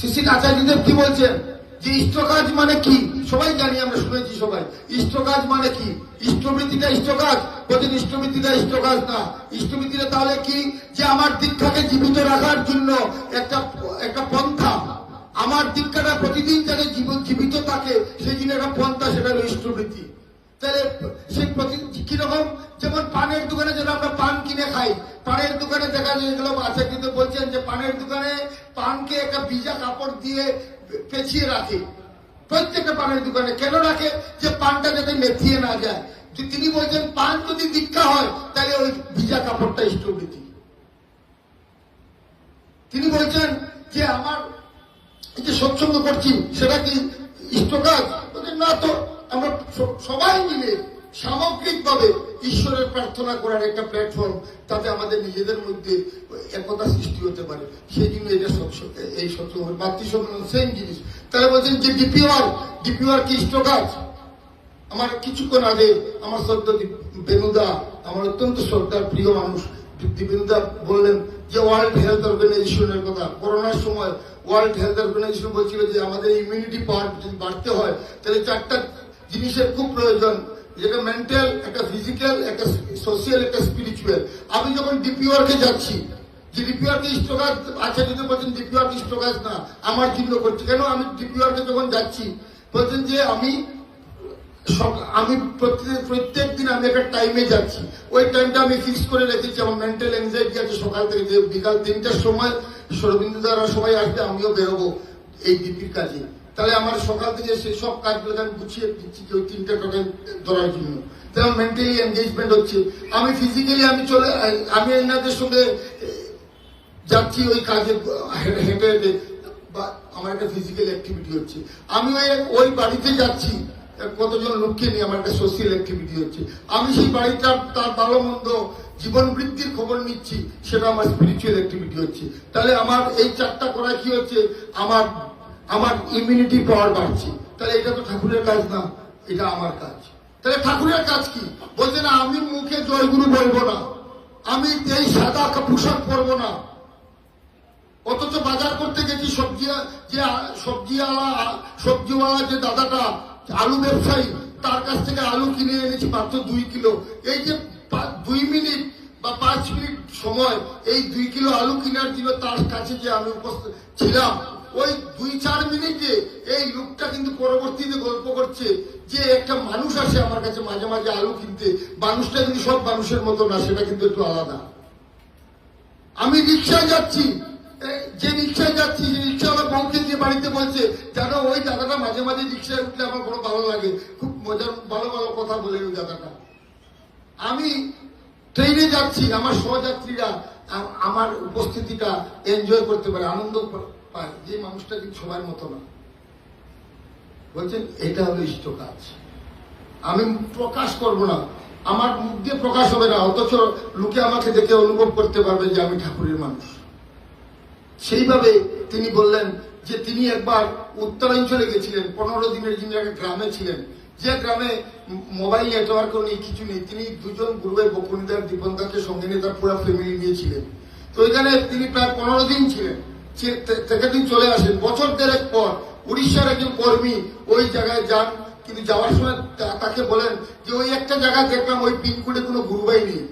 শিশির আচার্যদেব কি বলছেন? যে ইষ্ট কাজ মানে কি? সবাই জানি, আমরা শুনেছি সবাই। ইষ্ট কাজ মানে কি? ইষ্টবৃত্তিটা ইষ্ট কাজ বলছেন ইষ্টবৃত্তিটা ইষ্ট কাজ না। ইষ্টবৃত্তিটা তাহলে কি? যে আমার দীক্ষাকে জীবিত রাখার জন্য একটা একটা পন্থা। আমার দীক্ষাটা প্রতিদিন যাতে জীবিত থাকে, সেই জন্য একটা পন্থা, সেটা হলো ইষ্টবৃত্তি। তাহলে সেই প্রতি কীরকম? যেমন পানের দোকানে যেটা আমরা পান কিনে খাই, পানের দোকানে দেখা যায় এগুলো আছে, কিন্তু বলছেন যে পানের দোকানে পানকে একটা ভিজা কাপড় দিয়ে পেঁচিয়ে রাখে। প্রত্যেকটা পানের দোকানে। কেন রাখে? যে পানটা যাতে মেথিয়ে না যায়। তিনি বলছেন, পান যদি দীক্ষা হয়, তাহলে ওই ভিজা কাপড়টা ইষ্টবৃত্তি তিনি বলছেন যে, আমার যে সৎসঙ্গ করছি, সেটা কি ইষ্ট না তো। আমরা সবাই মিলে সামগ্রিক ভাবে ঈশ্বরের প্রার্থনা করার একটা প্ল্যাটফর্ম তাতে আমাদের নিজেদের মধ্যে একতা সৃষ্টি হতে পারে। সেই জন্য এটা এই সৎসঙ্গ মাতৃসম্মেলন সেম জিনিস। তাহলে বলছেন যে ডিপিওয়ার ডিপিওয়ার কি ইষ্ট কাজ আমার কিছুক্ষণ আগে আমার শ্রদ্ধা বেনুদা আমার অত্যন্ত শ্রদ্ধার প্রিয় মানুষ বেনুদা বললেন যে ওয়ার্ল্ড হেলথ অর্গানাইজেশনের কথা। করোনার সময় ওয়ার্ল্ড হেলথ অর্গানাইজেশন বলছিল যে আমাদের ইমিউনিটি পাওয়ার যদি বাড়তে হয়, তাহলে চারটা জিনিসের খুব প্রয়োজন। যেটা মেন্টাল একটা ফিজিক্যাল একটা সোশিয়াল একটা স্পিরিচুয়াল আমি যখন ডিপিওর কে যাচ্ছি, যে ডিপিওর কে ইষ্টকাজ আচ্ছা যদি বলছেন ডিপিওর কে ইষ্টকাজ না, আমার জন্য করছে। কেন আমি ডিপিওর কে যখন যাচ্ছি, বলছেন যে আমি আমি প্রত্যেক দিন আমি একটা টাইমে যাচ্ছি। ওই টাইমটা আমি ফিক্স করে রেখেছি। আমার মেন্টাল এনজাইটি আছে সকাল থেকে যে বিকাল তিনটার সময়, সরবিন্দু দ্বারা সবাই আসবে, আমিও বেরোবো এই ডিপির কাজে। তাহলে আমার সকাল থেকে সেই সব কাজগুলোকে আমি গুছিয়ে দিচ্ছি ওই তিনটা টোকেন ধরার জন্য। আমার মেন্টালি এনগেজমেন্ট হচ্ছে। আমি ফিজিক্যালি আমি চলে, আমি এনাদের সঙ্গে যাচ্ছি ওই কাজে, হেঁটে হেঁটে, বা আমার একটা ফিজিক্যাল অ্যাক্টিভিটি হচ্ছে। আমি ওই ওই বাড়িতে যাচ্ছি, কতজন লোককে নিয়ে আমার একটা সোশিয়াল অ্যাক্টিভিটি হচ্ছে। আমি সেই বাড়িটার তার ভালো মন্দ জীবন বৃদ্ধির খবর নিচ্ছি, সেটা আমার স্পিরিচুয়াল অ্যাক্টিভিটি হচ্ছে। তাহলে আমার এই চারটা করা কি হচ্ছে? আমার আমার ইমিউনিটি পাওয়ার বাড়ছে। তাহলে এটা তো ঠাকুরের কাজ না, এটা আমার কাজ। তাহলে ঠাকুরের কাজ কি? বলছে না, আমি মুখে জয়গুরু বলব না। আমি এই সাদা পোশাক পরবো না। অথচ বাজার করতে গেছি সবজি যে সবজিওয়ালা সবজিওয়ালা যে দাদাটা, আলু ব্যবসায়ী, তার কাছ থেকে আলু কিনে এনেছি মাত্র দুই কিলো। এই যে দুই মিনিট বা পাঁচ মিনিট সময়, এই দুই কিলো আলু কেনার জন্য তার কাছে যে আমি উপস্থিত ছিলাম ওই দুই চার মিনিটে এই লোকটা কিন্তু পরবর্তীতে গল্প করছে যে একটা মানুষ আসে আমার কাছে মাঝে মাঝে আলু কিনতে। মানুষটা কিন্তু সব মানুষের মতো না সেটা কিন্তু একটু আলাদা। আমি রিক্সায় যাচ্ছি। যে রিক্সায় যাচ্ছি, যে রিক্সাওয়ালা বউকে যে বাড়িতে বলছে জানো ওই দাদাটা মাঝে মাঝে রিক্সায় উঠলে আমার বড় ভালো লাগে। খুব মজার, ভালো ভালো কথা বলে ওই দাদাটা। আমি ট্রেনে যাচ্ছি, আমার সহযাত্রীরা আমার উপস্থিতিটা এনজয় করতে পারে, আনন্দ যে মানুষটা কিন্তু সবার মতো না। বলছেন, এটা হলো ইষ্ট কাজ। আমি প্রকাশ করব না। আমার মুখ দিয়ে প্রকাশ হবে না। অথচ লোকে আমাকে দেখে অনুভব করতে পারবে যে আমি ঠাকুরের মানুষ। সেইভাবে তিনি বললেন যে তিনি একবার উত্তরাঞ্চলে গেছিলেন। পনেরো দিনের জন্য একটা গ্রামে ছিলেন, যে গ্রামে মোবাইল নেটওয়ার্কও নেই, কিছু নেই, তিনি দুজন গুরুবের বকুনিদার দীপঙ্কাকে সঙ্গে নিয়ে তার পুরো ফ্যামিলি নিয়েছিলেন তো এখানে তিনি প্রায় পনেরো দিন ছিলেন। থেকে দিন চলে আসেন। বছর দেড়েক পর উড়িষ্যার একজন কর্মী ওই জায়গায় যান। কিন্তু যাওয়ার সময় তাকে বলেন যে, ওই একটা জায়গায় দেখলাম ওই পিনকোডে কোনো গুরুবাই নেই।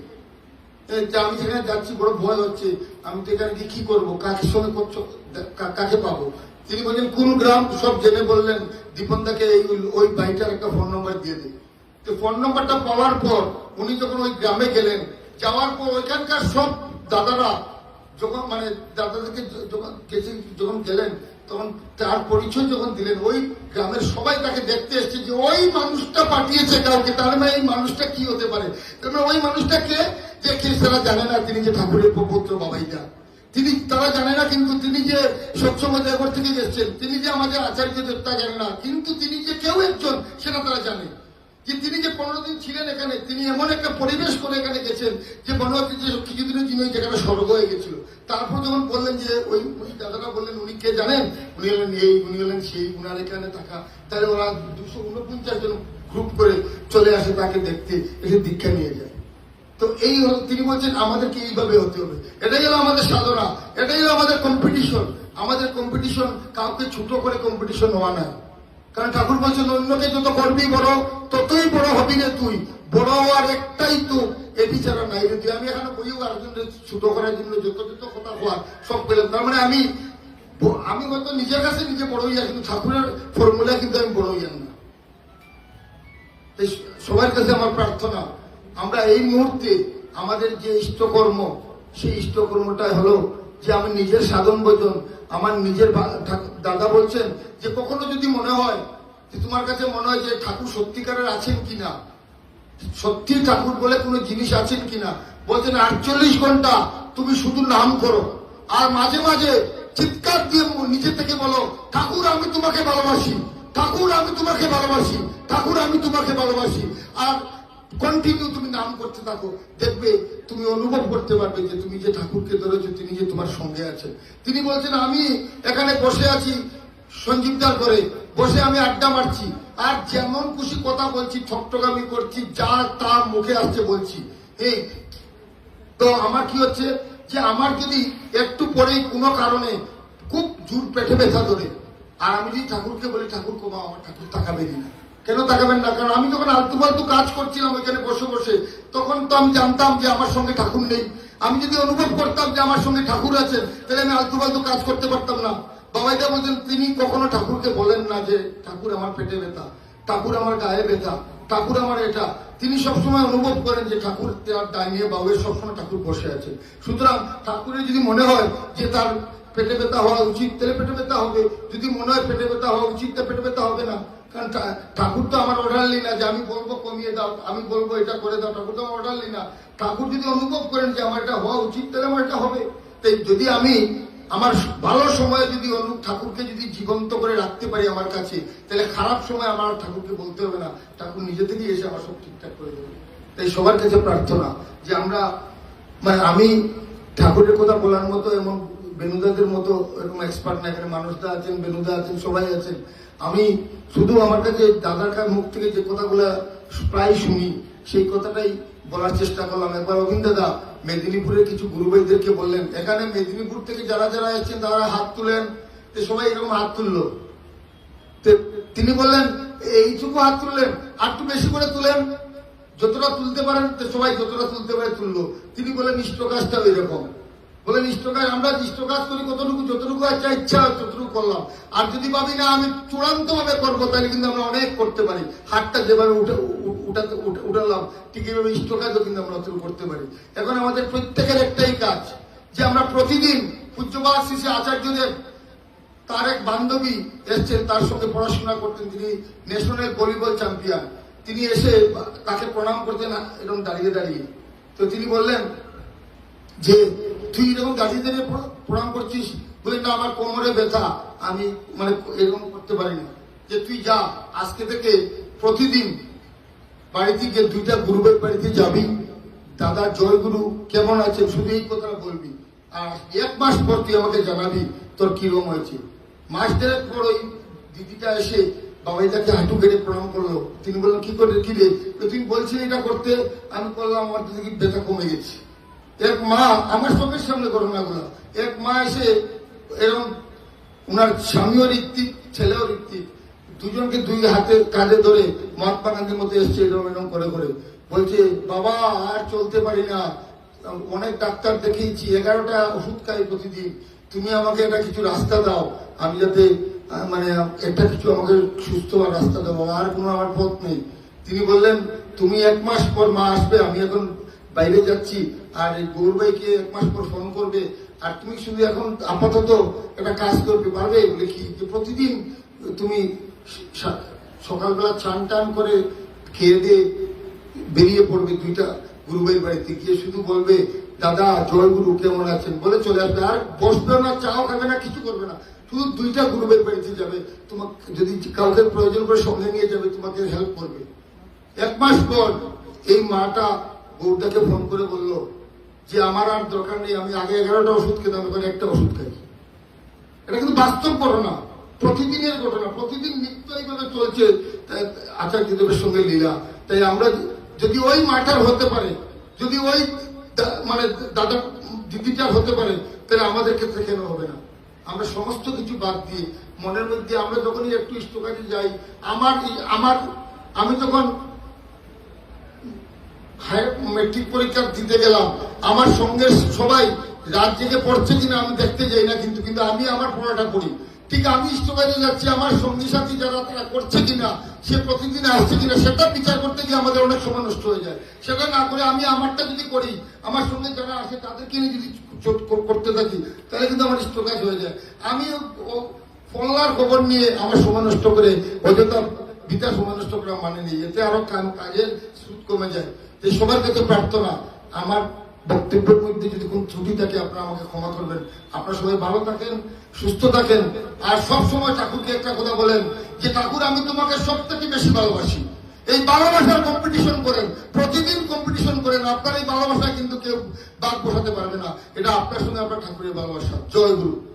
আমি যেখানে যাচ্ছি, বড় ভয় হচ্ছে। আমি তো এখানে গিয়ে কি করব? কাকে সঙ্গে করছ কাকে পাবো? তিনি বলছেন কোন গ্রাম? সব জেনে বললেন দীপনদাকে এই ওই বাড়িটার একটা ফোন নম্বর দিয়ে দিন তো ফোন নম্বরটা পাওয়ার পর উনি যখন ওই গ্রামে গেলেন, যাওয়ার পর ওইখানকার সব দাদারা যখন মানে দাদাদেরকে যখন যখন গেলেন, তখন তার পরিচয় যখন দিলেন, ওই গ্রামের সবাই তাকে দেখতে এসছে যে, ওই মানুষটা পাঠিয়েছে কাউকে, তার মানে এই মানুষটা কি হতে পারে? তার মানে ওই মানুষটা কে যে তারা জানে না তিনি যে ঠাকুরের পুত্র বাবাইটা তিনি, তারা জানে না কিন্তু তিনি যে দেবর থেকে গেছেন তিনি যে আমাদের আচার্য দেবতা জানে না, কিন্তু তিনি যে কেউ একজন, সেটা তারা জানে। যে তিনি যে পনেরো দিন ছিলেন এখানে, তিনি এমন একটা পরিবেশ করে এখানে গেছেন যে মনে যে কিছুদিনের জন্য জায়গাটা স্বর্গ হয়ে গেছিল। তারপর যখন বললেন যে ওই উনি দাদাটা বললেন, উনি কে জানেন? উনি হলেন এই, উনি হলেন সেই, উনার এখানে থাকা। তাহলে ওরা দুশো উনপঞ্চাশ জন গ্রুপ করে চলে আসে তাকে দেখতে, এসে দীক্ষা নিয়ে যায়। তো এই হল- তিনি বলছেন, আমাদেরকে এইভাবে হতে হবে। এটাই হলো আমাদের সাধনা, এটাই হলো আমাদের কম্পিটিশন আমাদের কম্পিটিশন কাউকে ছোট করে কম্পিটিশন হওয়া না কারণ ঠাকুর বলছেন, অন্যকে যত করবি বড়, ততই বড় হবি রে তুই। বড় হওয়ার একটাই তো, এটি ছাড়া নাই রে তুই। আমি এখানে বইও আরেকজনের ছোট করার জন্য যত যত কথা হওয়ার সব পেলাম। তার মানে আমি আমি হয়তো নিজের কাছে নিজে বড় হইয়া, কিন্তু ঠাকুরের ফর্মুলা কিন্তু আমি বড় হইয়ান না তাই সবার কাছে আমার প্রার্থনা, আমরা এই মুহূর্তে আমাদের যে ইষ্টকর্ম, সেই ইষ্টকর্মটাই হলো যে আমি নিজের সাধন ভোজন আমার নিজের দাদা বলছেন যে কখনো যদি মনে হয় যে তোমার কাছে মনে হয় যে ঠাকুর সত্যিকারের আছেন কিনা সত্যি ঠাকুর বলে কোনো জিনিস আছেন কিনা, বলছেন আটচল্লিশ ঘণ্টা তুমি শুধু নাম করো, আর মাঝে মাঝে চিৎকার দিয়ে নিজে থেকে বলো, ঠাকুর, আমি তোমাকে ভালোবাসি, ঠাকুর, আমি তোমাকে ভালোবাসি, ঠাকুর, আমি তোমাকে ভালোবাসি। আর কন্টিনিউ তুমি নাম করতে থাকো, দেখবে তুমি অনুভব করতে পারবে যে তুমি যে ঠাকুরকে ধরেছো, তিনি যে তোমার সঙ্গে আছেন। তিনি বলছেন, আমি এখানে বসে আছি সঞ্জীবদার করে বসে আমি আড্ডা মারছি। আর যেমন খুশি কথা বলছি, ঠকঠকামি করছি, যা তা মুখে আসছে বলছি। এই তো আমার কি হচ্ছে যে আমার যদি একটু পরেই কোনো কারণে খুব জোর পেটে ব্যথা ধরে, আর আমি যদি ঠাকুরকে বলি, ঠাকুর কমা, আমার ঠাকুর তাকাবেনি না। কেন তাকাবেন না? কারণ আমি যখন আলতু ফালতু কাজ করছিলাম ওইখানে বসে বসে, তখন তো আমি জানতাম যে আমার সঙ্গে ঠাকুর নেই। আমি যদি অনুভব করতাম যে আমার সঙ্গে ঠাকুর আছে, তাহলে আমি আলতু ফালতু কাজ করতে পারতাম না। বাবাইদা বলছেন, তিনি কখনো ঠাকুরকে বলেন না যে ঠাকুর আমার পেটে ব্যথা, ঠাকুর আমার গায়ে ব্যথা, ঠাকুর আমার এটা। তিনি সবসময় অনুভব করেন যে ঠাকুর তার ডাইনে বাউয়ের সবসময় ঠাকুর বসে আছে। সুতরাং ঠাকুরের যদি মনে হয় যে তার পেটে ব্যথা হওয়া উচিত। তাহলে পেটে ব্যথা হবে। যদি মনে হয় পেটে ব্যথা হওয়া উচিত তাহলে পেটে ব্যথা হবে না। কারণ ঠাকুর তো আমার অর্ডার নি না যে আমি বলব কমিয়ে দাও, আমি বলব এটা করে দাও, ঠাকুর তো আমার অর্ডার নি না। ঠাকুর যদি অনুভব করেন যে আমার এটা হওয়া উচিত, তাহলে আমার এটা হবে। তাই যদি আমি আমার ভালো সময়ে যদি অনুপ ঠাকুরকে যদি জীবন্ত করে রাখতে পারি আমার কাছে, তাহলে খারাপ সময় আমার ঠাকুরকে বলতে হবে না। ঠাকুর নিজে থেকেই এসে আমার সব ঠিকঠাক করে দেবে। তাই সবার কাছে প্রার্থনা যে আমরা মানে আমি ঠাকুরের কথা বলার মতো এমন বেনুদাদের মতো এরকম এক্সপার্ট না, এখানে মানুষদা আছেন, বেনুদা আছেন, সবাই আছেন। আমি শুধু আমার কাছে দাদার কাছ মুখ থেকে যে কথাগুলো প্রায় শুনি, সেই কথাটাই বলার চেষ্টা করলাম। একবার অভিন দাদা মেদিনীপুরের কিছু গুরু ভাইদেরকে বললেন, এখানে মেদিনীপুর থেকে যারা যারা এসেছেন, তারা হাত তুলেন। তো সবাই এরকম হাত তুললো। তিনি বললেন, এইটুকু হাত তুললেন, আর একটু বেশি করে তুলেন। যতটা তুলতে পারেন সবাই যতটা তুলতে পারে তুললো। তিনি বলেন কাজটা এরকম বলেন ইষ্ট কাজ আমরা ইষ্ট কাজ করি কতটুকু, যতটুকু একটা ইচ্ছা, ততটুকু করলাম। আর যদি ভাবি না, আমি চূড়ান্ত ভাবে করব, তাহলে কিন্তু আমরা অনেক করতে পারি। হাতটা যেভাবে উঠে উঠাতে উঠে- উঠালাম, ঠিক এইভাবে ইষ্ট কাজও কিন্তু আমরা অতটুকু করতে পারি। এখন আমাদের প্রত্যেকের একটাই কাজ, যে আমরা প্রতিদিন পূজ্যবাদ শিশু আচার্যদের তার এক বান্ধবী এসছেন, তার সঙ্গে পড়াশোনা করতেন। তিনি ন্যাশনাল ভলিবল চ্যাম্পিয়ন। তিনি এসে তাকে প্রণাম করতেন এরকম দাঁড়িয়ে দাঁড়িয়ে। তো তিনি বললেন যে তুই এরকম দাঁড়িয়ে প্রণাম করছিস বলে, না, আমার কোমরে ব্যথা। আমি মানে এরকম করতে পারি না যে তুই যা, আজকে থেকে প্রতিদিন বাড়িতে গিয়ে দুইটা গুরুবের বাড়িতে যাবি। দাদা জয় গুরু কেমন আছে শুধু এই কথাটা বলবি। আর এক মাস পর তুই আমাকে জানাবি তোর কীরকম হয়েছে। মাস দেড়েক পর ওই দিদিটা এসে বাবাই তাকে হাঁটু কেটে প্রণাম করল। তিনি বললেন, কি করে, কি রে? তুমি বলছিলে এটা করতে, আমি করলাম আমার দেখি ব্যথা কমে গেছে। এক মা আমার চোখের সামনে ঘটনাগুলো এক মা এসে এরকম ওনার স্বামীও ঋত্বিক, ছেলেও ঋত্বিক, দুজনকে দুই হাতে কাঁধে ধরে মহাত্মা গান্ধীর মতো এসছে এরকম এরকম করে করে। বলছে, বাবা, আর চলতে পারি না। অনেক ডাক্তার দেখিয়েছি, এগারোটা ওষুধ খাই প্রতিদিন। তুমি আমাকে একটা কিছু রাস্তা দাও। আমি যাতে মানে একটা কিছু আমাকে সুস্থ হওয়ার রাস্তা দাও। আর কোনো আমার পথ নেই। তিনি বললেন, তুমি এক মাস পর মা আসবে, আমি এখন বাইরে যাচ্ছি, আর এই গৌরবাইকে এক মাস পর ফোন করবে, আর তুমি শুধু এখন আপাতত একটা কাজ করবে, পারবে? বলে কি, যে প্রতিদিন তুমি সকালবেলা চান টান করে খেয়ে দিয়ে বেরিয়ে পড়বে দুইটা গুরুবাইয়ের বাড়িতে, গিয়ে শুধু বলবে, দাদা জয় গুরু কেমন আছেন? বলে চলে আসবে। আর বসবে না, চাও খাবে না, কিছু করবে না। শুধু দুইটা গুরুবের বাড়িতে যাবে। তোমাকে, যদি কাউকে প্রয়োজন করে সঙ্গে নিয়ে যাবে, তোমাকে হেল্প করবে। এক মাস পর এই মাটা বউটাকে ফোন করে বলল যে, আমার আর দরকার নেই, আমি আগে এগারোটা ওষুধ খেতাম এখন একটা ওষুধ খাই। এটা কিন্তু বাস্তব ঘটনা, প্রতিদিনের ঘটনা, প্রতিদিন নিত্য এইভাবে চলছে। আচার্যদেবের সঙ্গে লীলা। তাই আমরা যদি ওই মাটার হতে পারে, যদি ওই মানে দাদা, দিদিটার হতে পারে, তাহলে আমাদের ক্ষেত্রে কেন হবে না? আমরা সমস্ত কিছু বাদ দিয়ে, মনের মধ্যে আমরা যখনই একটু ইষ্টকাজে যাই, আমার আমার, আমি যখন মেট্রিক পরীক্ষা দিতে গেলাম। আমার সঙ্গে সবাই রাত জেগে পড়ছে কিনা আমি দেখতে যাই না কিন্তু কিন্তু আমি আমার পড়াটা করি ঠিক আমি ইষ্টকাজে যাচ্ছি, আমার সঙ্গী সাথী যারা তারা করছে কিনা, সে প্রতিদিন আসছে কিনা, সেটা বিচার করতে গিয়ে আমাদের অনেক সময় নষ্ট হয়ে যায়। সেটা না করে আমি আমারটা যদি করি, আমার সঙ্গে যারা আসে তাদেরকে নিয়ে যদি করতে থাকি, তাহলে কিন্তু আমার ইষ্টকাজ হয়ে যায়। আমি ফল্লার খবর নিয়ে আমার সময় নষ্ট করে অযথা বিকাশ সময় নষ্ট করা মানে নেই। এতে আরও কাজের সুদ কমে যায়। এই সবার কাছে প্রার্থনা, আমার বক্তব্যের মধ্যে যদি কোন ত্রুটি থাকে, আপনারা আমাকে ক্ষমা করবেন। আপনারা সবাই ভালো থাকেন, সুস্থ থাকেন। আর সব সময় ঠাকুরকে একটা কথা বলেন যে, ঠাকুর, আমি তোমাকে সব থেকে বেশি ভালোবাসি। এই ভালোবাসার কম্পিটিশন করেন, প্রতিদিন কম্পিটিশন করেন। আপনার এই ভালোবাসা কিন্তু কেউ বাদ বসাতে পারবে না। এটা আপনার সঙ্গে আপনার ঠাকুরের ভালোবাসা। জয় গুরু।